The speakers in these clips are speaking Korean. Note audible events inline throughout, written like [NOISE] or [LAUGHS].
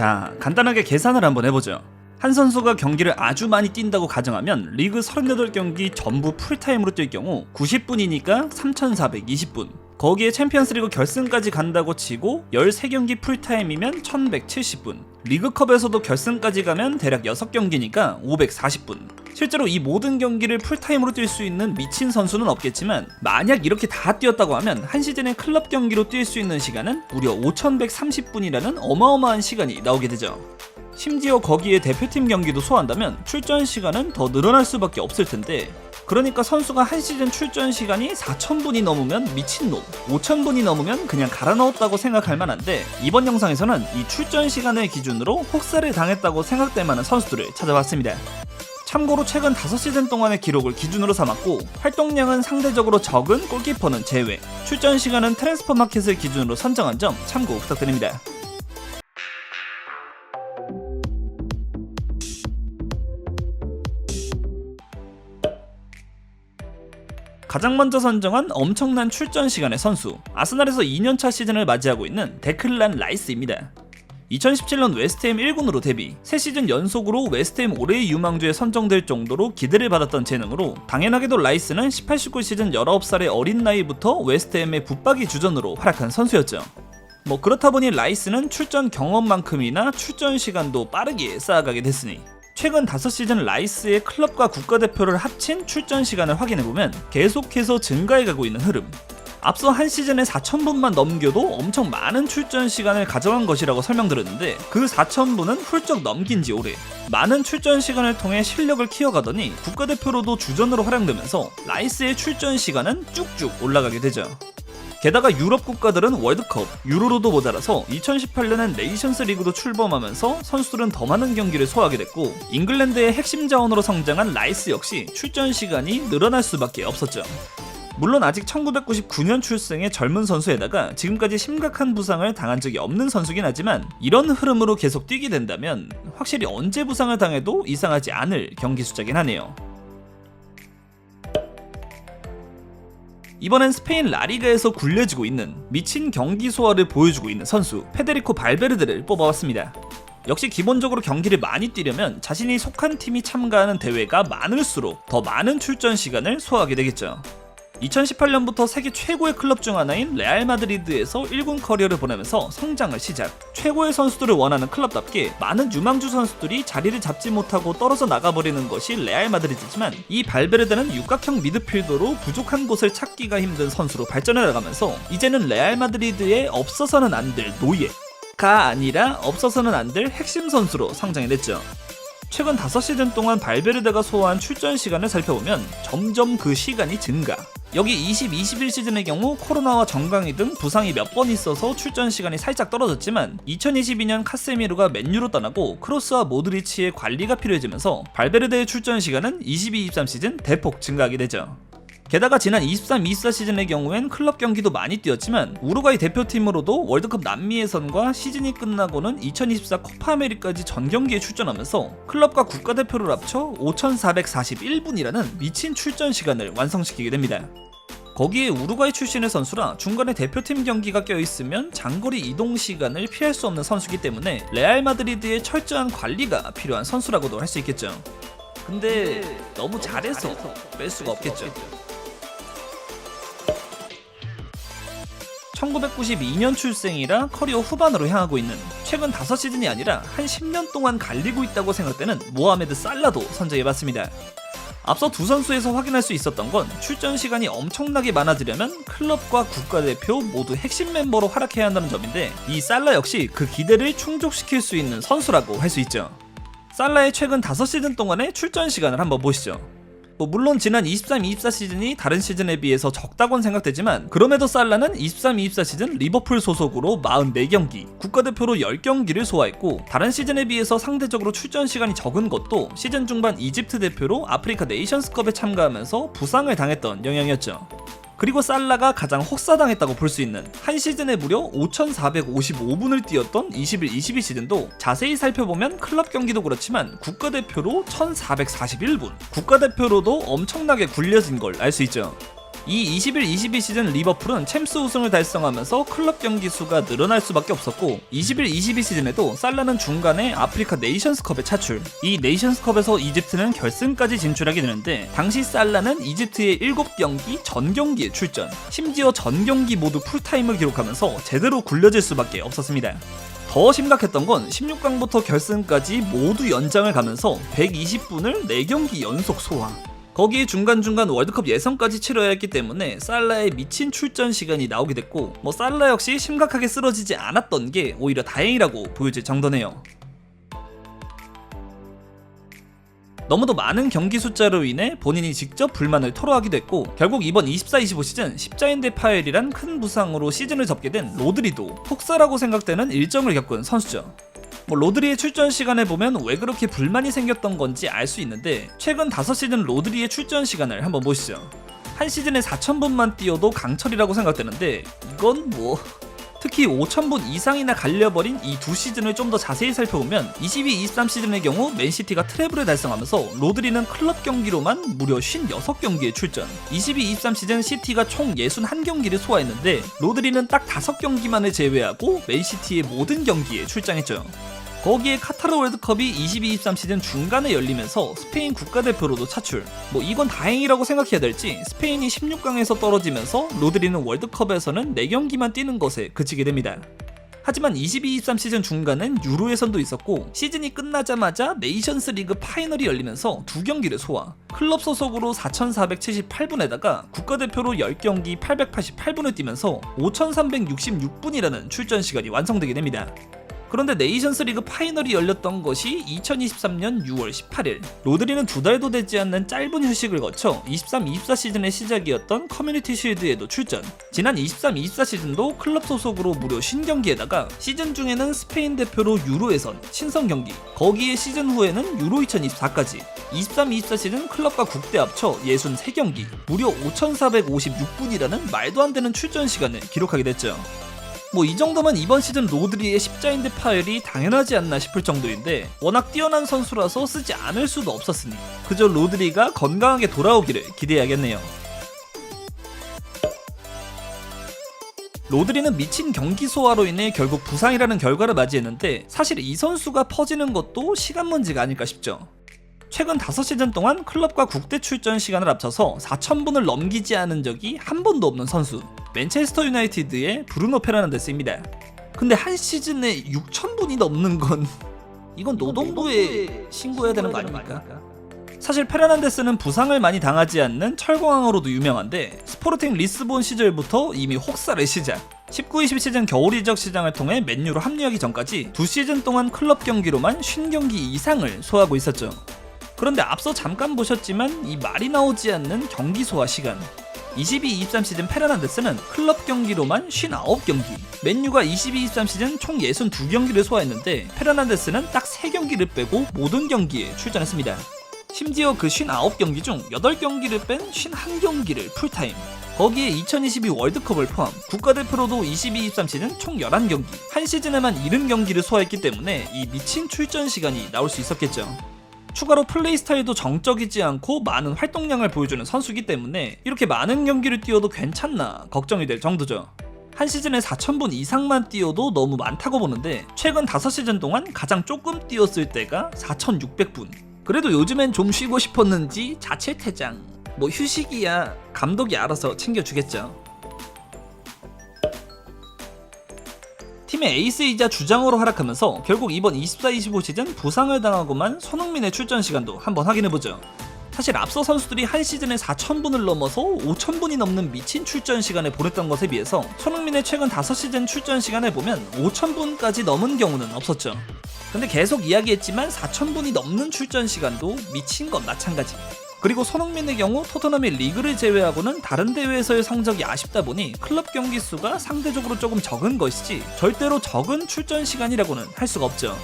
자, 간단하게 계산을 한번 해보죠. 한 선수가 경기를 아주 많이 뛴다고 가정하면 리그 38경기 전부 풀타임으로 뛸 경우 90분이니까 3,420분. 거기에 챔피언스리그 결승까지 간다고 치고 13경기 풀타임이면 1,170분. 리그컵에서도 결승까지 가면 대략 6경기니까 540분. 실제로 이 모든 경기를 풀타임으로 뛸 수 있는 미친 선수는 없겠지만 만약 이렇게 다 뛰었다고 하면 한 시즌에 클럽 경기로 뛸 수 있는 시간은 무려 5,130분이라는 어마어마한 시간이 나오게 되죠. 심지어 거기에 대표팀 경기도 소화한다면 출전 시간은 더 늘어날 수밖에 없을 텐데 그러니까 선수가 한 시즌 출전 시간이 4,000분이 넘으면 미친놈, 5,000분이 넘으면 그냥 갈아 넣었다고 생각할 만한데 이번 영상에서는 이 출전 시간을 기준으로 혹사를 당했다고 생각될 만한 선수들을 찾아봤습니다. 참고로 최근 5시즌 동안의 기록을 기준으로 삼았고 활동량은 상대적으로 적은 골키퍼는 제외, 출전 시간은 트랜스퍼 마켓을 기준으로 선정한 점 참고 부탁드립니다. 가장 먼저 선정한 엄청난 출전 시간의 선수 아스날에서 2년차 시즌을 맞이하고 있는 데클란 라이스입니다. 2017년 웨스트햄 1군으로 데뷔, 3시즌 연속으로 웨스트햄 올해의 유망주에 선정될 정도로 기대를 받았던 재능으로 당연하게도 라이스는 18, 19 시즌 19살의 어린 나이부터 웨스트햄의 붙박이 주전으로 활약한 선수였죠. 뭐 그렇다 보니 라이스는 출전 경험만큼이나 출전 시간도 빠르게 쌓아가게 됐으니 최근 5시즌 라이스의 클럽과 국가대표를 합친 출전 시간을 확인해보면 계속해서 증가해가고 있는 흐름. 앞서 한 시즌에 4,000분만 넘겨도 엄청 많은 출전 시간을 가져간 것이라고 설명드렸는데 그 4,000분은 훌쩍 넘긴 지 오래. 많은 출전 시간을 통해 실력을 키워가더니 국가대표로도 주전으로 활용되면서 라이스의 출전 시간은 쭉쭉 올라가게 되죠. 게다가 유럽 국가들은 월드컵, 유로로도 모자라서 2018년엔 네이션스 리그도 출범하면서 선수들은 더 많은 경기를 소화하게 됐고 잉글랜드의 핵심 자원으로 성장한 라이스 역시 출전 시간이 늘어날 수밖에 없었죠. 물론 아직 1999년 출생의 젊은 선수에다가 지금까지 심각한 부상을 당한 적이 없는 선수긴 하지만 이런 흐름으로 계속 뛰게 된다면 확실히 언제 부상을 당해도 이상하지 않을 경기 숫자긴 하네요. 이번엔 스페인 라리가에서 굴려지고 있는 미친 경기 소화를 보여주고 있는 선수 페데리코 발베르데를 뽑아왔습니다. 역시 기본적으로 경기를 많이 뛰려면 자신이 속한 팀이 참가하는 대회가 많을수록 더 많은 출전 시간을 소화하게 되겠죠. 2018년부터 세계 최고의 클럽 중 하나인 레알 마드리드에서 1군 커리어를 보내면서 성장을 시작. 최고의 선수들을 원하는 클럽답게 많은 유망주 선수들이 자리를 잡지 못하고 떨어져 나가버리는 것이 레알 마드리드지만 이 발베르데는 육각형 미드필더로 부족한 곳을 찾기가 힘든 선수로 발전해 나가면서 이제는 레알 마드리드에 없어서는 안 될 노예. 가 아니라 없어서는 안 될 핵심 선수로 성장해냈죠. 최근 5시즌 동안 발베르데가 소화한 출전 시간을 살펴보면 점점 그 시간이 증가. 여기 20, 21 시즌의 경우 코로나와 정강이 등 부상이 몇 번 있어서 출전 시간이 살짝 떨어졌지만 2022년 카세미르가 맨유로 떠나고 크로스와 모드리치의 관리가 필요해지면서 발베르데의 출전 시간은 22, 23 시즌 대폭 증가하게 되죠. 게다가 지난 23, 24 시즌의 경우엔 클럽 경기도 많이 뛰었지만 우루과이 대표팀으로도 월드컵 남미 예선과 시즌이 끝나고는 2024 코파 아메리까지 전 경기에 출전하면서 클럽과 국가대표를 합쳐 5,441분이라는 미친 출전 시간을 완성시키게 됩니다. 거기에 우루과이 출신의 선수라 중간에 대표팀 경기가 껴있으면 장거리 이동 시간을 피할 수 없는 선수기 때문에 레알 마드리드의 철저한 관리가 필요한 선수라고도 할 수 있겠죠. 근데 너무 잘해서 뺄 수가 없겠죠. 1992년 출생이라 커리어 후반으로 향하고 있는 최근 5시즌이 아니라 한 10년 동안 갈리고 있다고 생각되는 모하메드 살라도 선정해봤습니다. 앞서 두 선수에서 확인할 수 있었던 건 출전 시간이 엄청나게 많아지려면 클럽과 국가대표 모두 핵심 멤버로 활약해야 한다는 점인데 이 살라 역시 그 기대를 충족시킬 수 있는 선수라고 할 수 있죠. 살라의 최근 5시즌 동안의 출전 시간을 한번 보시죠. 뭐 물론 지난 23, 24 시즌이 다른 시즌에 비해서 적다곤 생각되지만 그럼에도 살라는 23, 24 시즌 리버풀 소속으로 44경기, 국가대표로 10경기를 소화했고 다른 시즌에 비해서 상대적으로 출전 시간이 적은 것도 시즌 중반 이집트 대표로 아프리카 네이션스컵에 참가하면서 부상을 당했던 영향이었죠. 그리고 살라가 가장 혹사당했다고 볼 수 있는 한 시즌에 무려 5,455분을 뛰었던 21-22 시즌도 자세히 살펴보면 클럽 경기도 그렇지만 국가대표로 1,441분, 국가대표로도 엄청나게 굴려진 걸 알 수 있죠. 이 21-22 시즌 리버풀은 챔스 우승을 달성하면서 클럽 경기 수가 늘어날 수밖에 없었고 21-22 시즌에도 살라는 중간에 아프리카 네이션스컵에 차출. 이 네이션스컵에서 이집트는 결승까지 진출하게 되는데 당시 살라는 이집트의 7경기 전 경기에 출전. 심지어 전 경기 모두 풀타임을 기록하면서 제대로 굴려질 수밖에 없었습니다. 더 심각했던 건 16강부터 결승까지 모두 연장을 가면서 120분을 4경기 연속 소화 거기에 중간중간 월드컵 예선까지 치러야 했기 때문에 살라의 미친 출전 시간이 나오게 됐고 뭐 살라 역시 심각하게 쓰러지지 않았던 게 오히려 다행이라고 보여질 정도네요. 너무도 많은 경기 숫자로 인해 본인이 직접 불만을 토로하기도 했고 결국 이번 24-25 시즌 십자인대 파열이란 큰 부상으로 시즌을 접게 된 로드리도 폭사라고 생각되는 일정을 겪은 선수죠. 뭐 로드리의 출전 시간을 보면 왜 그렇게 불만이 생겼던 건지 알 수 있는데 최근 5시즌 로드리의 출전 시간을 한번 보시죠. 한 시즌에 4,000분만 뛰어도 강철이라고 생각되는데 이건 뭐 특히 5,000분 이상이나 갈려버린 이 두 시즌을 좀 더 자세히 살펴보면 22-23 시즌의 경우 맨시티가 트래블을 달성하면서 로드리는 클럽 경기로만 무려 56경기에 출전 22-23 시즌 시티가 총 61경기를 소화했는데 로드리는 딱 5경기만을 제외하고 맨시티의 모든 경기에 출장했죠 거기에 카타르 월드컵이 22-23 시즌 중간에 열리면서 스페인 국가대표로도 차출. 뭐 이건 다행이라고 생각해야 될지 스페인이 16강에서 떨어지면서 로드리는 월드컵에서는 4경기만 뛰는 것에 그치게 됩니다. 하지만 22-23 시즌 중간엔 유로 예선도 있었고 시즌이 끝나자마자 네이션스 리그 파이널이 열리면서 두 경기를 소화. 클럽 소속으로 4,478분에다가 국가대표로 10경기 888분을 뛰면서 5,366분이라는 출전 시간이 완성되게 됩니다. 그런데 네이션스 리그 파이널이 열렸던 것이 2023년 6월 18일. 로드리는 두 달도 되지 않는 짧은 휴식을 거쳐 23-24 시즌의 시작이었던 커뮤니티 쉴드에도 출전. 지난 23-24 시즌도 클럽 소속으로 무려 신경기에다가 시즌 중에는 스페인 대표로 유로 예선, 친선 경기, 거기에 시즌 후에는 유로 2024까지 23-24 시즌 클럽과 국대 합쳐 63경기, 무려 5,456분이라는 말도 안 되는 출전 시간을 기록하게 됐죠. 뭐 이 정도면 이번 시즌 로드리의 십자인대 파열이 당연하지 않나 싶을 정도인데 워낙 뛰어난 선수라서 쓰지 않을 수도 없었으니 그저 로드리가 건강하게 돌아오기를 기대해야겠네요. 로드리는 미친 경기 소화로 인해 결국 부상이라는 결과를 맞이했는데 사실 이 선수가 퍼지는 것도 시간 문제가 아닐까 싶죠. 최근 5시즌 동안 클럽과 국대 출전 시간을 합쳐서 4,000분을 넘기지 않은 적이 한 번도 없는 선수. 맨체스터 유나이티드의 브루노 페르난데스입니다. 근데 한 시즌에 6,000분이 넘는 건 [LAUGHS] 이건 노동부에 신고해야 되는 거 아닙니까? 사실 페르난데스는 부상을 많이 당하지 않는 철공왕으로도 유명한데 스포르팅 리스본 시절부터 이미 혹사를 시작 19-20 시즌 겨울 이적 시장을 통해 맨유로 합류하기 전까지 두 시즌 동안 클럽 경기로만 50경기 이상을 소화하고 있었죠 그런데 앞서 잠깐 보셨지만 이 말이 나오지 않는 경기 소화 시간. 22-23 시즌 페르난데스는 클럽 경기로만 59경기. 맨유가 22-23 시즌 총 62경기를 소화했는데 페르난데스는 딱 3경기를 빼고 모든 경기에 출전했습니다. 심지어 그 59경기 중 8경기를 뺀 51경기를 풀타임. 거기에 2022 월드컵을 포함 국가대표로도 22-23 시즌 총 11경기 한 시즌에만 70경기를 소화했기 때문에 이 미친 출전 시간이 나올 수 있었겠죠 추가로 플레이 스타일도 정적이지 않고 많은 활동량을 보여주는 선수이기 때문에 이렇게 많은 경기를 뛰어도 괜찮나 걱정이 될 정도죠. 한 시즌에 4,000분 이상만 뛰어도 너무 많다고 보는데 최근 5시즌 동안 가장 조금 뛰었을 때가 4,600분. 그래도 요즘엔 좀 쉬고 싶었는지 자체 퇴장. 뭐 휴식이야 감독이 알아서 챙겨주겠죠. 팀의 에이스이자 주장으로 활약하면서 결국 이번 24-25 시즌 부상을 당하고만 손흥민의 출전 시간도 한번 확인해보죠. 사실 앞서 선수들이 한 시즌에 4,000분을 넘어서 5,000분이 넘는 미친 출전 시간을 보냈던 것에 비해서 손흥민의 최근 5시즌 출전 시간을 보면 5,000분까지 넘은 경우는 없었죠. 근데 계속 이야기했지만 4,000분이 넘는 출전 시간도 미친 건 마찬가지. 그리고 손흥민의 경우 토트넘이 리그를 제외하고는 다른 대회에서의 성적이 아쉽다 보니 클럽 경기 수가 상대적으로 조금 적은 것이지 절대로 적은 출전 시간이라고는 할 수가 없죠.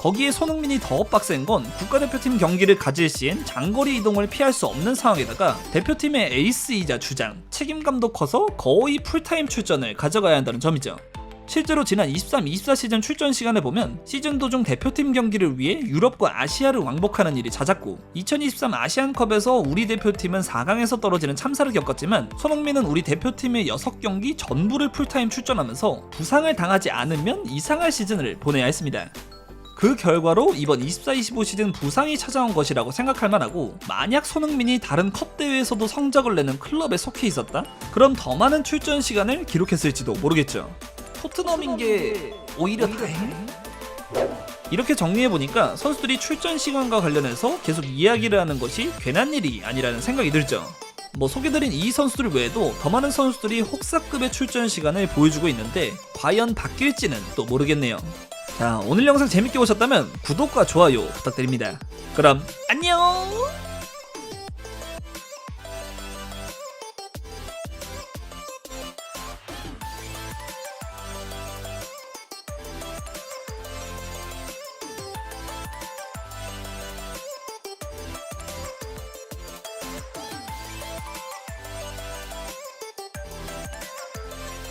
거기에 손흥민이 더 빡센 건 국가대표팀 경기를 가질 시엔 장거리 이동을 피할 수 없는 상황에다가 대표팀의 에이스이자 주장, 책임감도 커서 거의 풀타임 출전을 가져가야 한다는 점이죠. 실제로 지난 23-24 시즌 출전 시간을 보면 시즌 도중 대표팀 경기를 위해 유럽과 아시아를 왕복하는 일이 잦았고 2023 아시안컵에서 우리 대표팀은 4강에서 떨어지는 참사를 겪었지만 손흥민은 우리 대표팀의 6경기 전부를 풀타임 출전하면서 부상을 당하지 않으면 이상할 시즌을 보내야 했습니다. 그 결과로 이번 24-25 시즌 부상이 찾아온 것이라고 생각할 만하고 만약 손흥민이 다른 컵 대회에서도 성적을 내는 클럽에 속해 있었다? 그럼 더 많은 출전 시간을 기록했을지도 모르겠죠. 토트넘인 게 오히려 다행? 이렇게 정리해보니까 선수들이 출전 시간과 관련해서 계속 이야기를 하는 것이 괜한 일이 아니라는 생각이 들죠. 뭐 소개드린 이 선수들 외에도 더 많은 선수들이 혹사급의 출전 시간을 보여주고 있는데 과연 바뀔지는 또 모르겠네요. 자, 오늘 영상 재밌게 보셨다면 구독과 좋아요 부탁드립니다. 그럼 안녕!